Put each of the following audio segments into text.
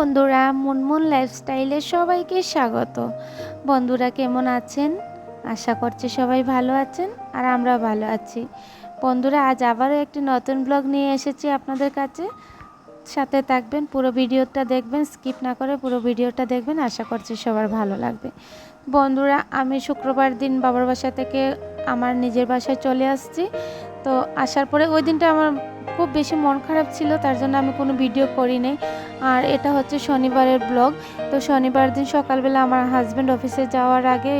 বন্ধুরা, মুনমুন লাইফস্টাইলে সবাইকে স্বাগত। বন্ধুরা কেমন আছেন? আশা করছি সবাই ভালো আছেন আর আমরা ভালো আছি। বন্ধুরা, আজ আবারও একটি নতুন ব্লগ নিয়ে এসেছি আপনাদের কাছে। সাথে থাকবেন, পুরো ভিডিওটা দেখবেন স্কিপ না করে পুরো ভিডিওটা দেখবেন, আশা করছি সবার ভালো লাগবে। বন্ধুরা, আমি শুক্রবার দিন বাবার বাসা থেকে আমার নিজের বাসায় চলে আসছি। তো আসার পরে ওই দিনটা আমার খুব বেশি মন খারাপ ছিল, তার জন্য আমি কোনো ভিডিও করি নাই আর এটা হচ্ছে শনিবারের ব্লগ। তো শনিবার দিন সকালবেলা আমার হাজব্যান্ড অফিসে যাওয়ার আগে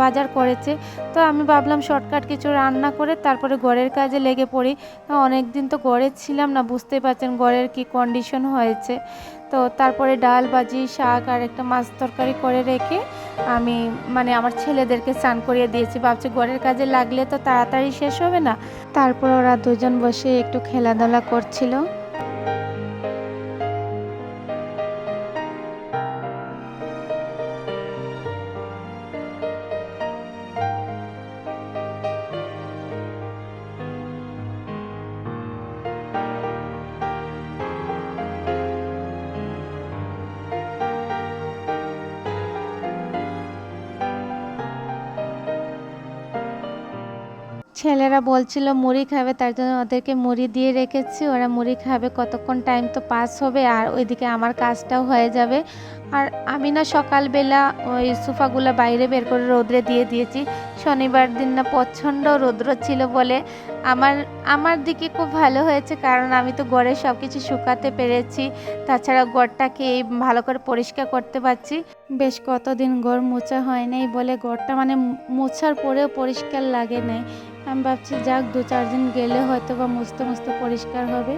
বাজার করেছে। তো আমি ভাবলাম শর্টকাট কিছু রান্না করে তারপরে ঘরের কাজে লেগে পড়ি। অনেক দিন তো ঘরে ছিলাম না, বুঝতেই পারছেন ঘরের কি কন্ডিশন হয়েছে। তো তারপরে ডাল, ভাজি, শাক আর একটা মাছ তরকারি করে রেখে আমি মানে আমার ছেলেদেরকে স্নান করিয়ে দিয়েছি। ভাবছি ঘরের কাজে লাগলে তো তাড়াতাড়ি শেষ হবে না। তারপর ওরা দুজন বসে একটু খেলাধুলা করছিল। ছেলেরা বলছিল, মুড়ি খাবে, তার জন্য ওদেরকে মুড়ি দিয়ে রেখেছি। ওরা মুড়ি খাবে, কতক্ষণ টাইম তো পাস হবে, আর ওইদিকে আমার কাজটাও হয়ে যাবে। আর আমি না সকালবেলা ওই সোফাগুলো বাইরে বের করে রোদ্রে দিয়ে দিয়েছি। শনিবার দিন না প্রচণ্ড রৌদ্র ছিল বলে আমার আমার দিকে খুব ভালো হয়েছে, কারণ আমি তো গড়ে সব কিছু শুকাতে পেরেছি। তাছাড়া গড়টাকে ভালো করে পরিষ্কার করতে পারছি। বেশ কতদিন গড় মোছা হয় নাই বলে গড়টা মানে মোছার পরেও পরিষ্কার লাগে নাই। আমি ভাবছি যাক দু চার দিন গেলে হয়তো বা মুছতে মুছতে পরিষ্কার হবে।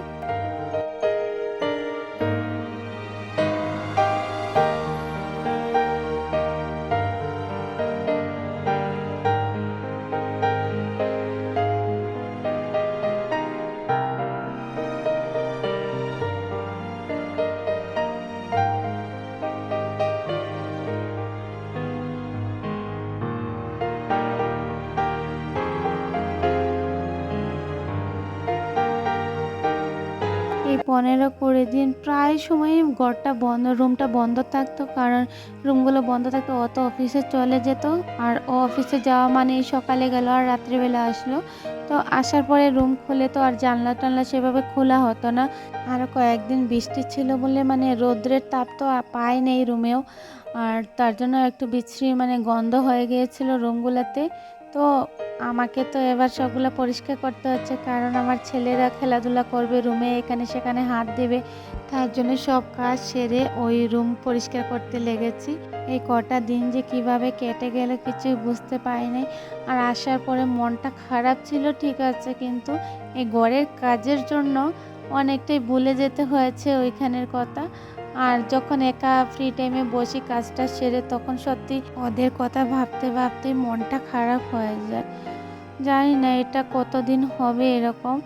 পনেরো কুড়ি দিন। প্রায় সময় ঘরটা বন্ধ, রুমটা বন্ধ থাকতো কারণ রুমগুলো বন্ধ থাকতো, অত অফিসে চলে যেত। আর ও অফিসে যাওয়া মানে সকালে গেল আর রাত্রিবেলা আসলো। তো আসার পরে রুম খুলে তো আর জানলা টানলা সেভাবে খোলা হতো না। আর কয়েকদিন বৃষ্টি ছিল বলে মানে রোদ্রের তাপ তো পায় নেই রুমেও। আর তার জন্য একটু বিশ্রী মানে গন্ধ হয়ে গিয়েছিল রুমগুলোতে। তো আমাকে তো এবার সবগুলো পরিষ্কার করতে হচ্ছে। কারণ আমার ছেলেরা খেলাধুলা করবে রুমে, এখানে সেখানে হাত দেবে। তার জন্য সব কাজ সেরে ওই রুম পরিষ্কার করতে লেগেছি। এই কটা দিন যে কীভাবে কেটে গেল কিছু বুঝতে পারি পারিনি। আর আসার পরে মনটা খারাপ ছিল, ঠিক আছে, কিন্তু এই ঘরের কাজের জন্য অনেকটাই ভুলে যেতে হয়েছে ওইখানের কথা। আর যখন একা ফ্রি টাইমে বসি কাজটা সেরে তখন সত্যি ওদের কথা ভাবতে ভাবতে মনটা খারাপ হয়ে যায়। জানি না এটা কতদিন হবে এরকম।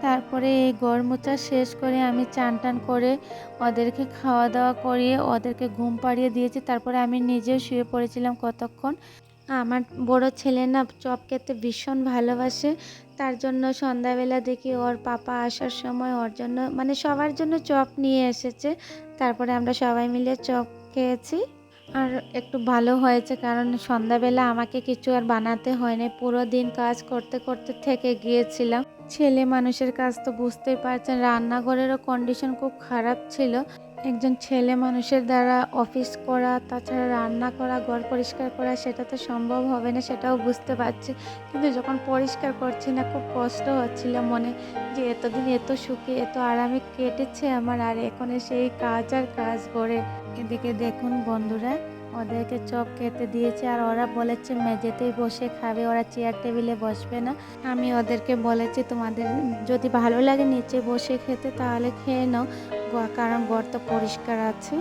তারপরে এই গড়মুচা শেষ করে আমি চান টান করে ওদেরকে খাওয়া দাওয়া করিয়ে ওদেরকে ঘুম পাড়িয়ে দিয়েছি। তারপরে আমি নিজেও শুয়ে পড়েছিলাম কতক্ষণ। আমার বড় ছেলে না চপ খেতে ভীষণ ভালোবাসে। তার জন্য সন্ধ্যাবেলা দেখি ওর পাপা আসার সময় ওর জন্য মানে সবার জন্য চপ নিয়ে এসেছে। তারপরে আমরা সবাই মিলে চপ খেয়েছি। আর একটু ভালো হয়েছে কারণ সন্ধ্যাবেলা আমাকে কিছু আর বানাতে হয়নি। পুরো দিন কাজ করতে করতে থেকে গিয়েছিলাম। ছেলে মানুষের কাজ তো বুঝতেই পারছেন, রান্নাঘরেরও কন্ডিশন খুব খারাপ ছিল। একজন ছেলে মানুষের দ্বারা অফিস করা, তাছাড়া রান্না করা, ঘর পরিষ্কার করা, সেটা তো সম্ভব হবে না, সেটাও বুঝতে পারছি। কিন্তু যখন পরিষ্কার করছি না, খুব কষ্ট হচ্ছিল মনে যে এতদিন এত সুখে, এত আরামে কেটেছে আমার, আর এখন সেই কাজ আর কাজ করে। এদিকে দেখুন বন্ধুরা, ওদেরকে চপ খেতে দিয়েছে, আর ওরা বলেছে মেঝেতেই বসে খাবে, ওরা চেয়ার টেবিলে বসবে না। আমি ওদেরকে বলেছি, তোমাদের যদি ভালো লাগে নিচে বসে খেতে, তাহলে খেয়ে নাও। কারণ ঘর তো পরিষ্কার আছে।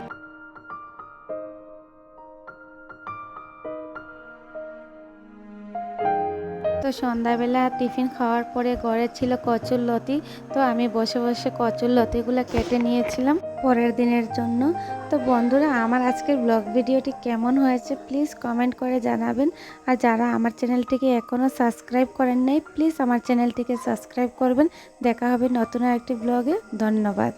তো সন্ধ্যাবেলা টিফিন খাওয়ার পরে ঘরে ছিল কচুর লতি, তো আমি বসে বসে কচুর লতিগুলো কেটে নিয়েছিলাম পরের দিনের জন্য। তো বন্ধুরা, আমার আজকের ব্লগ ভিডিওটি কেমন হয়েছে প্লিজ কমেন্ট করে জানাবেন। আর যারা আমার চ্যানেলটিকে এখনও সাবস্ক্রাইব করেন নাই, প্লিজ আমার চ্যানেলটিকে সাবস্ক্রাইব করবেন। দেখা হবে নতুন আরেকটি ব্লগে। ধন্যবাদ।